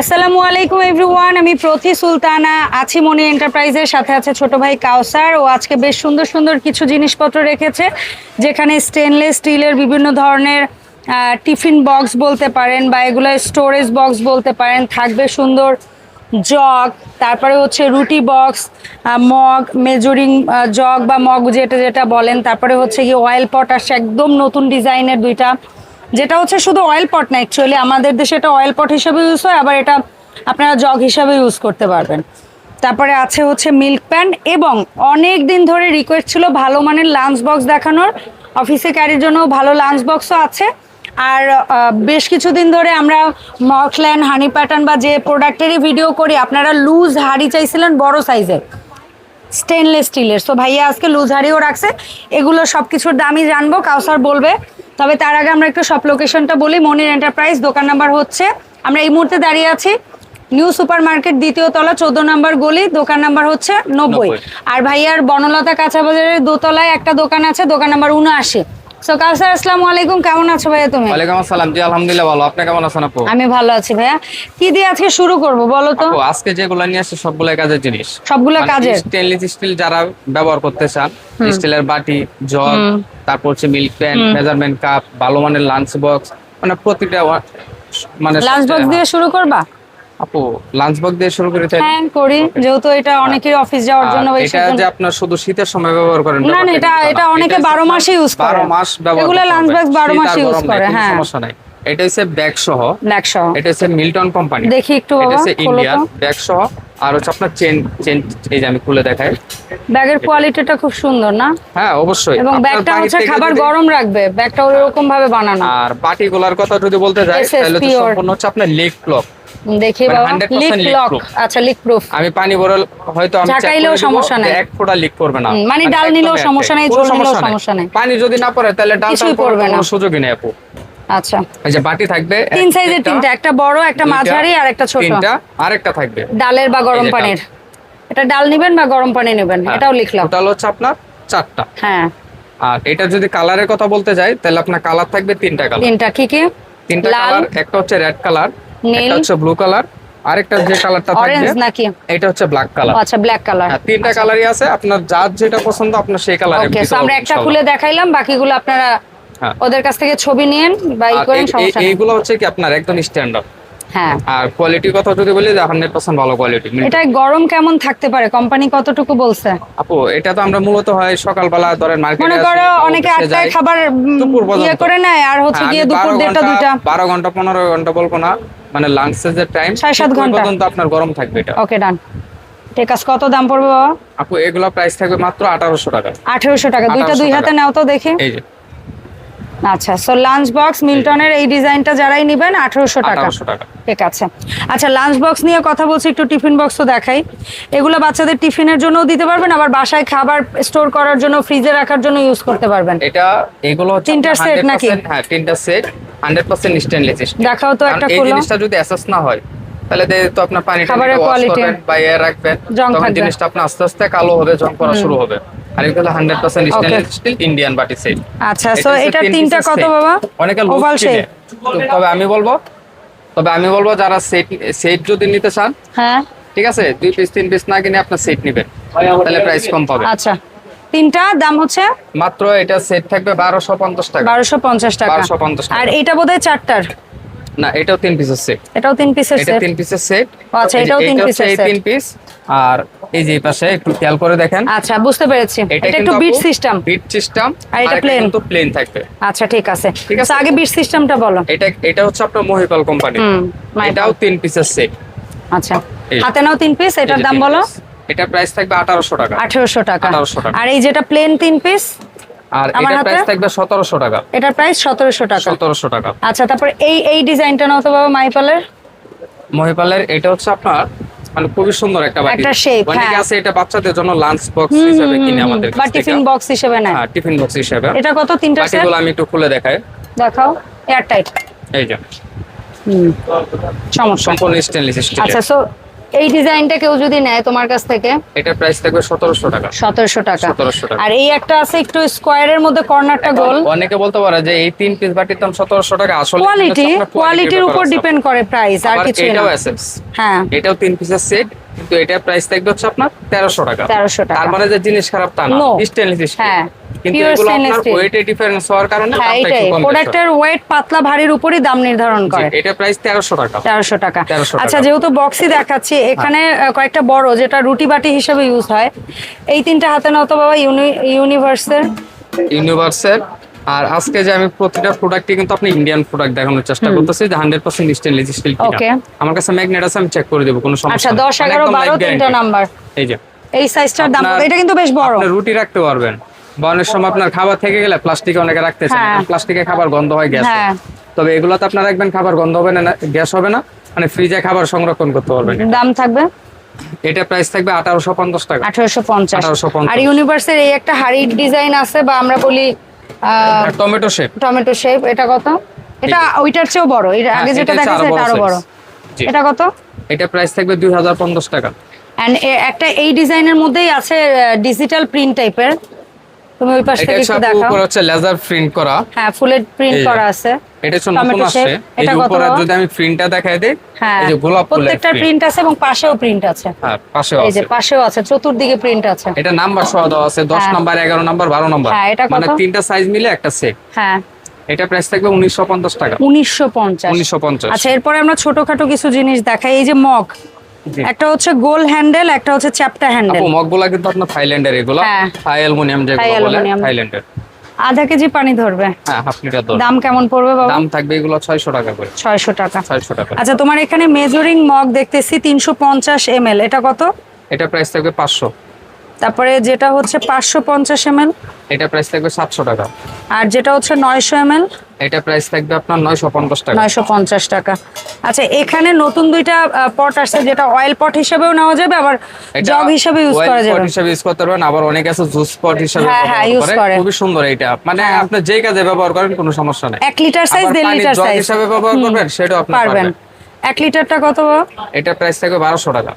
আসসালামু আলাইকুম এভরিওয়ান, আমি প্রতি সুলতানা, আছি মনি এন্টারপ্রাইজের সাথে আছে ছোট ভাই কাউসার। ও আজকে বেশ সুন্দর সুন্দর কিছু জিনিসপত্র রেখেছে, যেখানে স্টেনলেস স্টিলের বিভিন্ন ধরনের টিফিন বক্স বলতে পারেন বা এগুলো স্টোরেজ বক্স বলতে পারেন। থাকবে সুন্দর জগ তারপরে হচ্ছে রুটি বক্স মগ মেজরিং জগ বা মগ যেটা যেটা বলেন। তারপরে হচ্ছে কি অয়েল পট আসছে একদম নতুন ডিজাইনের দুইটা যেটা হচ্ছে শুধু অয়েল পট না অ্যাকচুয়ালি আমাদের দেশে এটা অয়েল পট হিসেবে ইউজ হয়, আবার এটা আপনারা জগ হিসাবে ইউজ করতে পারবেন। তারপরে আছে হচ্ছে মিল্ক প্যান এবং অনেক দিন ধরে রিকোয়েস্ট ছিল ভালো মানের লাঞ্চ বক্স দেখানোর। অফিসে ক্যারির জন্য ভালো লাঞ্চ বক্সও আছে। আর বেশ কিছুদিন ধরে আমরা মকল্যান্ড হানি প্যাটার্ন বা যে প্রোডাক্টেরই ভিডিও করি, আপনারা লুজ হাড়ি চাইছিলেন বড় সাইজের স্টেনলেস স্টিলের সো ভাইয়া আজকে লুজ হাড়িও রাখছে। এগুলো সব কিছুর দামই জানব কাউসার বলবে। তবে তার আগে আমরা একটু সব লোকেশনটা বলি। মনির এন্টারপ্রাইজ দোকান নাম্বার হচ্ছে আমরা এই মুহূর্তে দাঁড়িয়ে আছি নিউ সুপার মার্কেট দ্বিতীয় তলা চোদ্দ নম্বর গলি দোকান নাম্বার হচ্ছে নব্বই। নব্বই। আর ভাইয়ার বনলতা কাঁচা বাজারের দোতলায় একটা দোকান আছে দোকান নাম্বার উনআশি। সো কাউসার আসসালামু আলাইকুম। কেমন আছো ভাইয়া তুমি? ওয়ালাইকুম আসসালাম। জি আলহামদুলিল্লাহ ভালো। আপনি কেমন আছেন আপু? আমি ভালো আছি ভাইয়া। কি দিয়ে আজকে শুরু করব বলো তো? আপু আজকে যেগুলো নিয়ে আসছে সবগুলো কাজের জিনিস। সবগুলো কাজের? স্টেনলেস স্টিল যারা ব্যবহার করতে চান স্টিলের বাটি জগ তারপর হচ্ছে মিল্ক প্যান মেজারমেন্ট কাপ ভালো মানের লাঞ্চ বক্স মানে প্রতিটা মানে লাঞ্চ বক্স দিয়ে শুরু করবা? আপু লাঞ্চ বক্স দিয়ে শুরু করে তাই- হ্যাঁ করি। যেহেতু এটা অনেকের অফিস যাওয়ার জন্য এটা যে আপনার শুধু শীতের সময় ব্যবহার করেন না, না, এটা- এটা অনেকে 12 মাসই use করে। বারো মাস ব্যবহার এগুলো হবে। box 12 শীত মাস নাই, করে, হ্যাঁ। সমস্যা নাই। এটা হচ্ছে ব্যাগ সহ ব্ল্যাক সহ এটা হচ্ছে মিল্টন কোম্পানি। দেখি একটু এটা হচ্ছে ইন্ডিয়ান ব্যাগ সহ আর হচ্ছে আপনার চেন চেন এই যে আমি খুলে দেখাই। ব্যাগের কোয়ালিটিটা খুব সুন্দর না? হ্যাঁ অবশ্যই। এবং ব্যাগটা হচ্ছে খাবার গরম রাখবে। ব্যাগটা ওরকম ভাবে বানানো। আর বাটি গুলার কথা যদি বলতে যাই তাহলে তো সম্পূর্ণ হচ্ছে আপনার লেগ ক্লক দেখি মানে বাবা লিক লক আচ্ছা লিক প্রুফ আমি পানি হয়তো আমি ঝাঁকাইলেও সমস্যা নাই। এক ফোঁটা লিক করবে না। মানে ডাল নিলেও সমস্যা নাই, ঝোল নিলেও সমস্যা নাই। পানি যদি না পড়ে তাহলে ডাল পড়বে না। সুযোগই নেই আপু। আচ্ছা। এই যে বাটি থাকবে তিন সাইজের তিনটা একটা বড় একটা মাঝারি আর একটা ছোট। তিনটা আরেকটা থাকবে। ডালের বা গরম। পানির। এটা ডাল নিবেন বা গরম পানি নেবেন? হ্যাঁ, এটাও লিখলাম টোটাল হচ্ছে আপনার চারটা। হ্যাঁ। আর এটা যদি কালারের কথা বলতে যাই তাহলে আপনার কালার থাকবে তিনটা কালার তিনটা কি কি? তিনটা লাল, কালার একটা হচ্ছে রেড কালার নীল, হচ্ছে ব্লু কালার আরেকটা যে কালারটা থাকবে নাকি? এটা হচ্ছে ব্ল্যাক কালার আচ্ছা ব্ল্যাক কালার হ্যাঁ তিনটা কালারই আছে আপনার যার যেটা পছন্দ আপনার সেই কালারে ওকে সো আমরা একটা খুলে দেখাইলাম বাকিগুলো আপনারা হ্যাঁ। ওদের কাছ থেকে ছবি নিয়েন বা ই করেন সমস্যা এইগুলো হচ্ছে কি আপনার একদম স্ট্যান্ডার্ড হ্যাঁ। আর কোয়ালিটির কথা যদি বলি হান্ড্রেড পার্সেন্ট ভালো কোয়ালিটি এটা গরম কেমন থাকতে পারে? কোম্পানি কতটুকু বলছে? আপু এটা তো আমরা মূলত হয় সকালবেলা ধরেন মার্কেটে মনে করো অনেকে আটটায় খাবার। ইয়ে করে নেয় আর হচ্ছে গিয়ে দুপুর দেড়টা দুইটা। বারো ঘণ্টা পনেরো ঘণ্টা বলব না। মানে লাঞ্চের যে টাইম ছয় সাত ঘণ্টা। পর্যন্ত আপনার গরম থাকবে এটা। ওকে ডান আছে কত দাম পড়বে বাবা? আপু এগুলো প্রাইস থাকবে মাত্র আঠারোশো টাকা। আঠেরোশো টাকা। দুইটা দুই হাতে। নাও তো দেখি। এই যে। আচ্ছা সো লাঞ্চ বক্স মিল্টনের এই ডিজাইনটা যারাই নিবেন আঠেরোশো টাকা। ঠিক আছে। আচ্ছা লাঞ্চ বক্স নিয়ে কথা বলছি একটু টিফিন বক্সও দেখাই। এগুলো বাচ্চাদের টিফিনের জন্য দিতে পারবেন আবার বাসায় খাবার স্টোর করার জন্য ফ্রিজে রাখার জন্য ইউজ করতে পারবেন। এটা এগুলো আপনার set নাকি? হ্যাঁ তিনটা সেট হান্ড্রেড পার্সেন্ট স্টেনলেস দেখাও তো একটা এই জিনিসটা যদি অ্যাসেস না হয় তাহলে তো আপনার পানি। বা এ রাখবেন তখন জিনিসটা আপনার আস্তে আস্তে কালো হবে জং করা শুরু হবে। আর এগুলো স্টেনলেস স্টিল ইন্ডিয়ান বাটি সেট আচ্ছা সো এটার তিনটা কত বাবা? অনেকে তবে আমি বলব তবে আমি বলব যারা সেট সেট যদি নিতে চান হ্যাঁ। ঠিক আছে দুই পিস তিন পিস না কিনে আপনার সেট নেবেন তাহলে প্রাইস কম পাবে আচ্ছা। তিনটা দাম হচ্ছে? মাত্র এটা সেট থাকবে বারোশো পঞ্চাশ টাকা। বারোশো পঞ্চাশ টাকা। 1250 টাকা। আর এটা বোধহয় চারটার? না এটাও তিন পিসের সেট এটাও তিন পিসের এটা সেট তিন পিসের সেট আচ্ছা, এটাও তিন পিসের set। তিন পিস আর এই যে পাশে একটু খেয়াল করে দেখেন। আচ্ছা বুঝতে পেরেছি। এটা একটু বিট সিস্টেম বিট সিস্টেম আর এটা প্লেন তো প্লেন থাকবে। আচ্ছা ঠিক আছে। ঠিক আছে। আগে বিট সিস্টেমটা বলো। এটা এটা হচ্ছে আপনার মহিপাল কোম্পানি এটাও তিন পিসের সেট আচ্ছা। হাতে নাও তিন পিস এটার দাম বলো। এটা প্রাইস থাকবে আঠারোশো টাকা। আঠেরোশো টাকা। 1800 টাকা। আর এই যেটা প্লেন তিন পিস আর এটা প্রাইস থাকবে সতেরোশো টাকা। এটার প্রাইস সতেরোশো টাকা। সতেরোশো টাকা। আচ্ছা তারপর এই এই ডিজাইনটা নাও তো বাবা মাইপালের মহিপালের এটা হচ্ছে আপনার মানে খুবই সুন্দর একটা বাটি। একটা shape, অনেকে হ্যাঁ। আছে এটা বাচ্চাদের জন্য লাঞ্চ বক্স হিসেবে কিনে আমাদের বা টিফিন বক্স হিসেবে নেয়। হ্যাঁ টিফিন বক্স হিসেবে। এটা কত তিনটা সেট বাটিগুলো আমি একটু খুলে দেখাই। দেখাও এয়ার টাইট এই যে। সমস্যা। সম্পূর্ণ স্টেনলেস স্টিল আচ্ছা সো এই ডিজাইনটা কেউ যদি নেয় তোমার কাছ থেকে? এটা প্রাইস থাকবে সতেরোশো টাকা। সতেরোশো টাকা। 1700 টাকা। আর এই একটা আছে একটু স্কোয়ারের মধ্যে কর্নারটা গোল। অনেকে বলতে পারে যে এই তিন পিস বাটির দাম সতেরোশো টাকা আসলে কোয়ালিটি কোয়ালিটির উপর ডিপেন্ড করে প্রাইস আর কিছু না। এটাও এসএস হ্যাঁ। এটাও তিন পিসের সেট কিন্তু এটার প্রাইস থাকবে হচ্ছে আপনার তেরোশো টাকা। 1300 টাকা। তার মানে যে জিনিস খারাপ তা না. স্টেনলেস স্টিল হ্যাঁ, কিন্তু এগুলো আপনার ওয়েটে ডিফারেন্স হওয়ার কারণে হ্যাঁ বেশি হয়। প্রোডাক্টের ওয়েট পাতলা ভারীর উপরই দাম নির্ধারণ করে। এটা প্রাইস তেরোশো টাকা। তেরোশো টাকা। 1300 টাকা। আচ্ছা যেহেতু বক্সই দেখাচ্ছি এখানে কয়েকটা বড় যেটা রুটি বাটি হিসেবে ইউজ হয়। এই তিনটা হাতে নাও তো বাবা ইউনিভার্সের ইউনিভার্সেল আর আজকে যে আমি প্রতিটা প্রোডাক্টই কিন্তু আপনি ইন্ডিয়ান প্রোডাক্ট দেখানোর চেষ্টা করতেছি যে হান্ড্রেড পার্সেন্ট স্টেনলেস স্টিল. আমার কাছে ম্যাগনেট আছে আমি চেক করে দেবো কোনো সমস্যা আচ্ছা। দশ এগারো বারো তিনটা নাম্বার এই যে। এই সাইজটার দাম? এটা কিন্তু বেশ বড়। আপনি রুটি রাখতে পারবেন। বা অনেক সময় আপনার খাবার থেকে গেলে প্লাস্টিকে অনেকে রাখতে চান হ্যাঁ। প্লাস্টিকে খাবার গন্ধ হয় গ্যাস। হ্যাঁ। তবে এগুলোতে আপনার রাখবেন খাবার গন্ধ হবে না গ্যাস হবে না। মানে ফ্রিজে খাবার সংরক্ষণ করতে পারবেন দাম থাকবে? এটা প্রাইস থাকবে আঠারোশো পঞ্চাশ টাকা। আঠারোশো পঞ্চাশ। 1850 আর ইউনিভার্সের এই একটা হাড়ির ডিজাইন আছে বা আমরা বলি টমেটো শেপ টমেটো শেপ এটা কত? এটা ওইটার চেয়েও বড়। এর হ্যাঁ, আগে যেটা দেখা দেখাচ্ছে আরও এটা বড়। এটা কত? এটা প্রাইস থাকবে দুই হাজার পঞ্চাশ টাকা। এন্ড একটা এই ডিজাইনের মধ্যেই আছে ডিজিটাল প্রিন্ট টাইপের তুমি ওই পাশ থেকে একটু দেখাও। উপরে হচ্ছে লেজার প্রিন্ট করা। হ্যাঁ ফুলের প্রিন্ট করা আছে। এটা হচ্ছে নতুন আসছে। এই এটা যে উপরে যদি আমি প্রিন্টটা দেখাই দিই হ্যাঁ এই যে গোলাপ ফুলের প্রত্যেকটা প্রিন্ট আছে এবং পাশেও প্রিন্ট আছে। হ্যাঁ পাশেও আছে এই যে পাশেও আছে চতুর্দিকে প্রিন্ট আছে। এটা নাম্বার সহ দেওয়া আছে দশ হ্যাঁ। নাম্বার এগারো নাম্বার বারো নাম্বার হ্যাঁ, এটা মানে তিনটা সাইজ মিলে একটা সেট হ্যাঁ। এটা প্রাইস থাকবে উনিশশো পঞ্চাশ টাকা। উনিশশো পঞ্চাশ। উনিশশো পঞ্চাশ। আচ্ছা এরপরে আমরা ছোটখাটো কিছু জিনিস দেখাই। এই যে মগ। একটা হচ্ছে গোল হ্যান্ডেল একটা হচ্ছে চ্যাপটা হ্যান্ডেল। আপু মগগুলা কিন্তু আপনার থাইল্যান্ডের এগুলো। হ্যাঁ। থাই অ্যালুমিনিয়াম যেগুলো বলে থাইল্যান্ডের। আধা কেজি পানি ধরবে। হ্যাঁ হাফ লিটার দর দাম কেমন পড়বে বাবা? দাম থাকবে এগুলো ছয়শো টাকা করে। ছয়শো টাকা। ছয়শো টাকা। আচ্ছা তোমার এখানে মেজরিং মগ দেখতেছি তিনশো পঞ্চাশ এম এটা কত? এটা প্রাইস থাকবে পাঁচশো। তারপরে যেটা হচ্ছে পাঁচশো পঞ্চাশ এম এটা প্রাইস থাকবে সাতশো টাকা। আর যেটা হচ্ছে নয়শো এম এটা প্রাইস থাকবে আপনার নয়শো পঞ্চাশ টাকা। নয়শো পঞ্চাশ টাকা। আচ্ছা এখানে নতুন দুইটা পট আসছে যেটা অয়েল পট হিসেবেও নেওয়া যাবে আবার জগ হিসেবে ইউজ করা যাবে? হিসেবে ইউজ করতে পারবেন আবার অনেক আছে জুস পট হিসেবে হ্যাঁ, হ্যাঁ, ব্যবহার use করে। খুবই সুন্দর এটা মানে হ্যাঁ। আপনি যেই কাজে ব্যবহার করেন কোনো সমস্যা নাই। এক লিটার সাইজ আবার দেড় পানির লিটার জগ সাইজ হিসেবে ব্যবহার করবেন সেটাও আপনি পারবেন। পারবেন। এক লিটারটা কত এটা প্রাইস থাকবে বারোশো টাকা।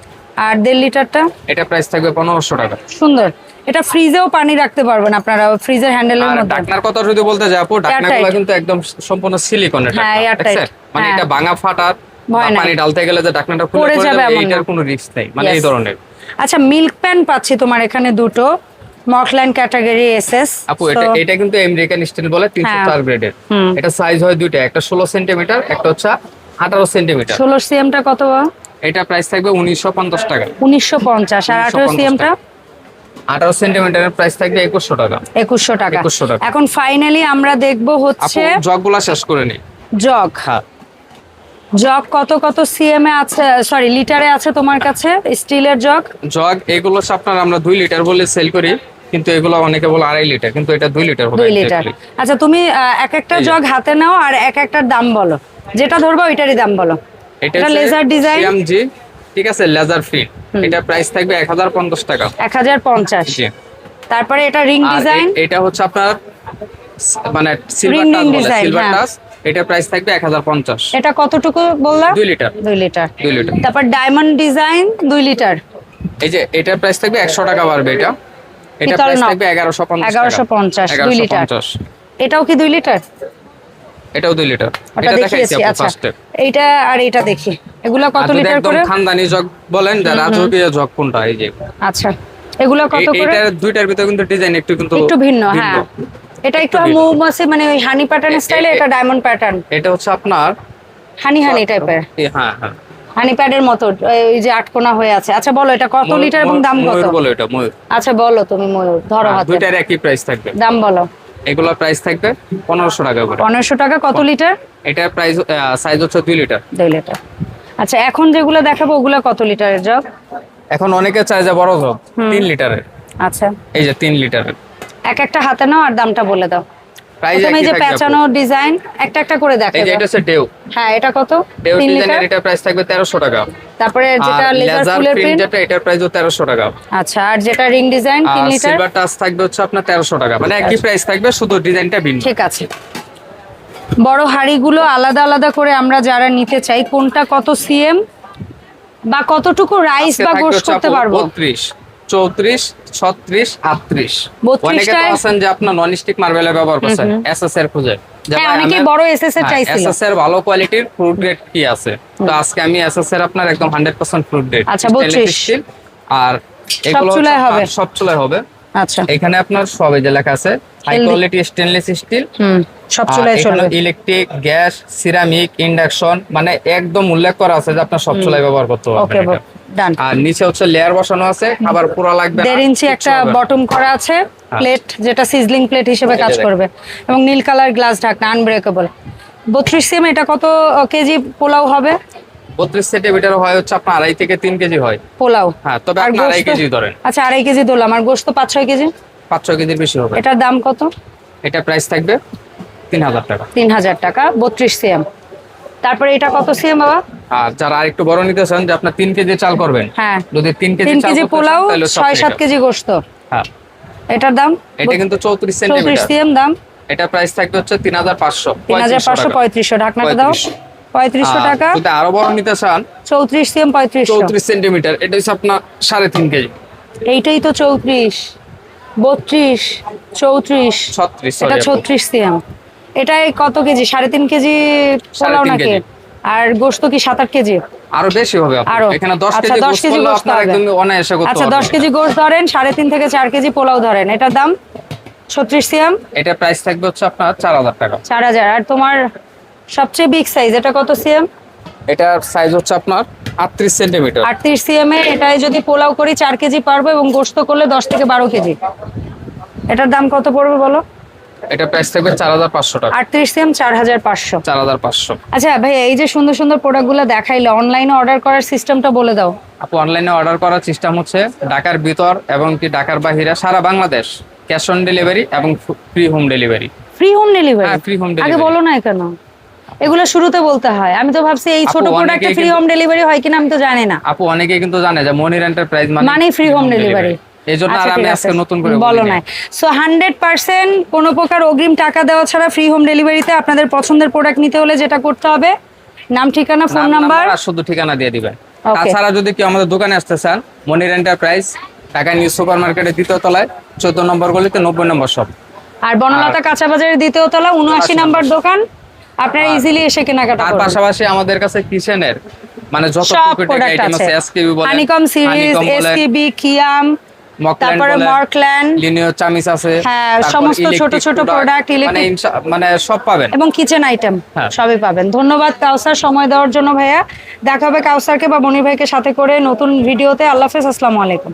আর দেড় লিটারটা এটা প্রাইস থাকবে পনেরোশো টাকা। সুন্দর। এটা ফ্রিজেও পানি রাখতে পারবেন আপনারা ফ্রিজের হ্যান্ডেলের মধ্যে ডাকনার কথা যদি বলতে যাই আপু Airtight। কিন্তু একদম সম্পূর্ণ সিলিকনের হ্যাঁ। মানে হ্যাঁ। এটা ভাঙা ফাটার বা ভয় নাই। পানি ডালতে গেলে যে ডাকনাটা খুলে যাবে না। কোনো রিস্ক নেই মানে এই ধরনের আচ্ছা মিল্ক প্যান পাচ্ছি তোমার এখানে দুটো মকলাইন ক্যাটাগরি এসএস আপু এটা এটা কিন্তু আমেরিকান স্টিল বলে তিনশো হ্যাঁ। চার গ্রেডের এটা সাইজ হয় দুইটা একটা ষোলো সেন্টিমিটার একটা হচ্ছে আঠারো সেন্টিমিটার ষোলো সিএমটা কত এটা প্রাইস থাকবে উনিশশো পঞ্চাশ টাকা উনিশশো পঞ্চাশ আর আঠারো 1950 সিএমটা আঠারো সেন্টিমিটারের প্রাইস থাকবে একুশশো টাকা। একুশশো টাকা। 2100 টাকা। এখন ফাইনালি আমরা দেখব হচ্ছে জগগুলা শেষ করে নিই জগ। হ্যাঁ। জগ কত কত সিএম এ আছে? সরি লিটারে আছে তোমার কাছে? স্টিলের জগ? জগ এগুলো আপনার আমরা দুই লিটার বলে সেল করি কিন্তু এগুলো অনেকে বলে আড়াই লিটার কিন্তু এটা দুই লিটার হবে দুই লিটার আচ্ছা তুমি এক একটা জগ হাতে নাও আর এক একটার দাম বলো। যেটা ধরবো ওইটারই দাম বলো। এটা লেজার ডিজাইন ঠিক আছে লেজার ফিট এটা প্রাইস থাকবে এক হাজার পঞ্চাশ টাকা। এক হাজার পঞ্চাশ। জি। তারপরে এটা রিং ডিজাইন এটা হচ্ছে আপনার মানে সিলভার টাচ বলে সিলভার। টাচ এটা প্রাইস থাকবে এক হাজার পঞ্চাশ। এটা কতটুকু বললা দুই লিটার। দুই লিটার। দুই লিটার। তারপর ডায়মন্ড ডিজাইন দুই লিটার। এই যে এটার প্রাইস থাকবে একশো টাকা বাড়বে এটা। এটা প্রাইস। থাকবে এগারোশো পঞ্চাশ 1150, দুই লিটার। এটাও কি দুই লিটার? এটাও দুই লিটার। এটা দেখাইছি আপু আচ্ছা। ফার্স্টে এইটা আর এটা দেখি। এগুলা কত লিটার করে? একদম খানদানি জগ বলেন যে রাজকীয় জগ কোনটা এই যে। আচ্ছা। এগুলা কত করে? এইটার দুইটার ভিতরে কিন্তু ডিজাইন একটু কিন্তু একটু ভিন্ন হ্যাঁ। এটা একটু ভিন্ন। মৌমাছি মানে ওই হানি প্যাটার্ন স্টাইলে এটা ডায়মন্ড প্যাটার্ন এটা হচ্ছে আপনার হানি হানি টাইপের হ্যাঁ হ্যাঁ। হানি প্যাডের মতো এই যে আটকোনা হয়ে আছে। আচ্ছা বলো এটা কত লিটার এবং দাম কত? বলো এটা ময়ূর। আচ্ছা বলো তুমি ময়ূর ধরো হ্যাঁ, হাতে। দুইটার একই প্রাইস থাকবে। দাম বলো। এগুলো প্রাইস থাকবে পনেরোশো টাকা করে। পনেরোশো টাকা কত লিটার এটার প্রাইস সাইজ হচ্ছে দুই লিটার দুই লিটার আচ্ছা এখন যেগুলো দেখাবো ওগুলো কত লিটারের জগ? এখন অনেকে চায় যে বড় জগ তিন লিটারের আচ্ছা। এই যে তিন লিটারের এক একটা হাতে নাও আর দামটা বলে দাও। প্রথমে যে পেঁচানো ডিজাইন একটা একটা করে আপু। এই যে এটা হচ্ছে ডেউ। হ্যাঁ এটা কত? ডেউ ডিজাইনের এটা প্রাইস থাকবে তেরোশো টাকা। তারপরে যেটা লেজার ফুলের প্রিন্ট যেটা এটার প্রাইসও তেরোশো টাকা। আচ্ছা আর যেটা রিং ডিজাইন তিন আর লিটার? সিলভার টাচ থাকবে হচ্ছে আপনার তেরোশো টাকা। মানে একই প্রাইস থাকবে শুধু ডিজাইনটা ভিন্ন। ঠিক আছে। বড় হাড়িগুলো আলাদা আলাদা করে আমরা যারা নিতে চাই কোনটা কত সিএম বা কতটুকু রাইস বা গোশ করতে পারব? বত্রিশ। চৌত্রিশ ছত্রিশ আটত্রিশ। 32 অনেকে তো আছেন যে আপনার নন স্টিক মার্বেল ব্যবহার করছেন এসএস এর খুঁজে। হ্যাঁ বড় এসএস এর চাইছিল। এসএস এর ভালো কোয়ালিটির ফ্রুট গ্রেড কি আছে? তো আজকে আমি এসএস এর আপনার একদম হান্ড্রেড পার্সেন্ট ফ্রুট গ্রেড আচ্ছা, 32 আর এগুলো হচ্ছে চুলায় হবে? সব চুলায় হবে। আচ্ছা। এখানে আপনার সব যে লেখা আছে হাই কোয়ালিটি স্টেনলেস স্টিল সব চুলায় চলবে ইলেকট্রিক গ্যাস সিরামিক ইন্ডাকশন মানে একদম উল্লেখ করা আছে যে আপনার সব চুলায় ব্যবহার করতে পারবেন আর নিচে হচ্ছে লেয়ার বসানো আছে খাবার পুরো লাগবে না, দেড় ইঞ্চি একটা বটম করা আছে প্লেট যেটা সিজলিং প্লেট হিসেবে কাজ করবে। এবং নীল কালার গ্লাস ঢাকনা আনব্রেকেবল বত্রিশ সিম এটা কত কেজি পোলাও হবে? বত্রিশ সেন্টিমিটার হয় হচ্ছে আপনার আড়াই থেকে তিন কেজি হয়। পোলাও। হ্যাঁ তবে আপনি আড়াই কেজি ধরেন। আচ্ছা আড়াই কেজি দোলাম আর গোস্ত পাঁচ ছয় কেজি? পাঁচ ছয় কেজির বেশি হবে। এটার দাম কত? এটা প্রাইস থাকবে তিন হাজার টাকা। তিন হাজার টাকা বত্রিশ সিএম। তারপরে এটা কত সিএম বাবা? আর যারা আরেকটু বড় নিতে চান যে আপনার তিন কেজি চাল করবেন। হ্যাঁ। যদি তিন কেজি তিন চাল কেজি পোলাও তাহলে সব ছয় সাত এটা। কেজি গোস্ত। হ্যাঁ। এটার দাম? এটা কিন্তু চৌত্রিশ চৌত্রিশ সেন্টিমিটার সিএম দাম। এটা প্রাইস থাকবে হচ্ছে তিন হাজার পাঁচশো তিন হাজার পাঁচশো পঁয়ত্রিশশো ঢাকনাটা দাও। 3500 পঁয়ত্রিশশো টাকা। যদি আরও বড় নিতে চান? চৌত্রিশ সিএম পঁয়ত্রিশশো। চৌত্রিশ সেন্টিমিটার। এটা হচ্ছে আপনার সাড়ে তিন কেজি। এইটাই তো চৌত্রিশ। বত্রিশ চৌত্রিশ। ছত্রিশ এটা ছত্রিশ সিএম। এটাই কত কেজি? সাড়ে তিন কেজি পোলাও নাকি? আর গোস্ত কি সাত আট কেজি? আরও বেশি হবে আরও? এখানে দশ আচ্ছা, কেজি 10 গোস্ত কেজি গোস্ত একদম অনায়াসে করতে আচ্ছা দশ কেজি গোস্ত ধরেন সাড়ে তিন থেকে চার কেজি পোলাও ধরেন। এটার দাম ছত্রিশ সিএম? এটা প্রাইস থাকবে হচ্ছে আপনার চার হাজার টাকা। চার হাজার। আর তোমার সবচেয়ে বিগ সাইজ এটা কত সিএম এটার সাইজ হচ্ছে আপনার আটত্রিশ সেন্টিমিটার আটত্রিশ সিএম এ এটাই যদি পোলাও করি চার কেজি পারব এবং গোস্ত করলে দশ থেকে বারো কেজি এটার দাম কত পড়বে বলো? এটা প্রাইস থাকবে চার হাজার পাঁচশো টাকা। আটত্রিশ সিএম চার হাজার পাঁচশো। চার হাজার পাঁচশো। আচ্ছা ভাই এই যে সুন্দর সুন্দর প্রোডাক্টগুলো দেখাইলে অনলাইনে অর্ডার করার সিস্টেমটা বলে দাও। আপু অনলাইনে অর্ডার করার সিস্টেম হচ্ছে ঢাকার ভিতর এবং কি ঢাকার বাহিরে সারা বাংলাদেশ। ক্যাশ অন ডেলিভারি এবং free home delivery free home delivery হ্যাঁ, free home আগে বলো না কেন এগুলো শুরুতে বলতে হয়। আমি তো ভাবছি এই ছোট প্রোডাক্টে ফ্রি হোম ডেলিভারি হয় কিনা আমি তো জানি না। আপু অনেকেই কিন্তু জানে যে মনির এন্টারপ্রাইজ মানে মানেই free home delivery। আর আচ্ছা, আমি আজকে নতুন করে বলো না সো হান্ড্রেড পার্সেন্ট কোনো প্রকার অগ্রিম টাকা দেওয়া ছাড়া ফ্রি হোম ডেলিভারিতে আপনাদের পছন্দের প্রোডাক্ট নিতে হলে যেটা করতে হবে নাম ঠিকানা ফোন নাম্বার আর শুধু ঠিকানা দিয়ে দিবেন. তাছাড়া যদি কেউ আমাদের দোকানে আসতে চান Monir enterprise Dhaka new super মার্কেটের দ্বিতীয় তলায় চোদ্দ নম্বর গলিতে নব্বই নম্বর শপ। আর বনলতা কাঁচা বাজারের দ্বিতীয় তলা উনআশি নাম্বার দোকান। আপনারা ইজিলি এসে কেনাকাটা তার করবেন পাশাপাশি আমাদের কাছে কিচেনের মানে যত প্রোডাক্ট আইটেম আছে এসকেবি বলেন হানিকম সিরিজ এসকিবি কিয়াম তারপরে মর্কল্যান্ড লিনিও চামিস আছে হ্যাঁ, সমস্ত ছোট ছোট product, মানে মানে সব পাবেন। এবং কিচেন আইটেম হ্যাঁ। সবই পাবেন। ধন্যবাদ কাউসার সময় দেওয়ার জন্য ভাইয়া। দেখা হবে কাউসারকে বা মনির ভাইকে সাথে করে নতুন ভিডিওতে আল্লাহ হাফেজ আসসালামু আলাইকুম।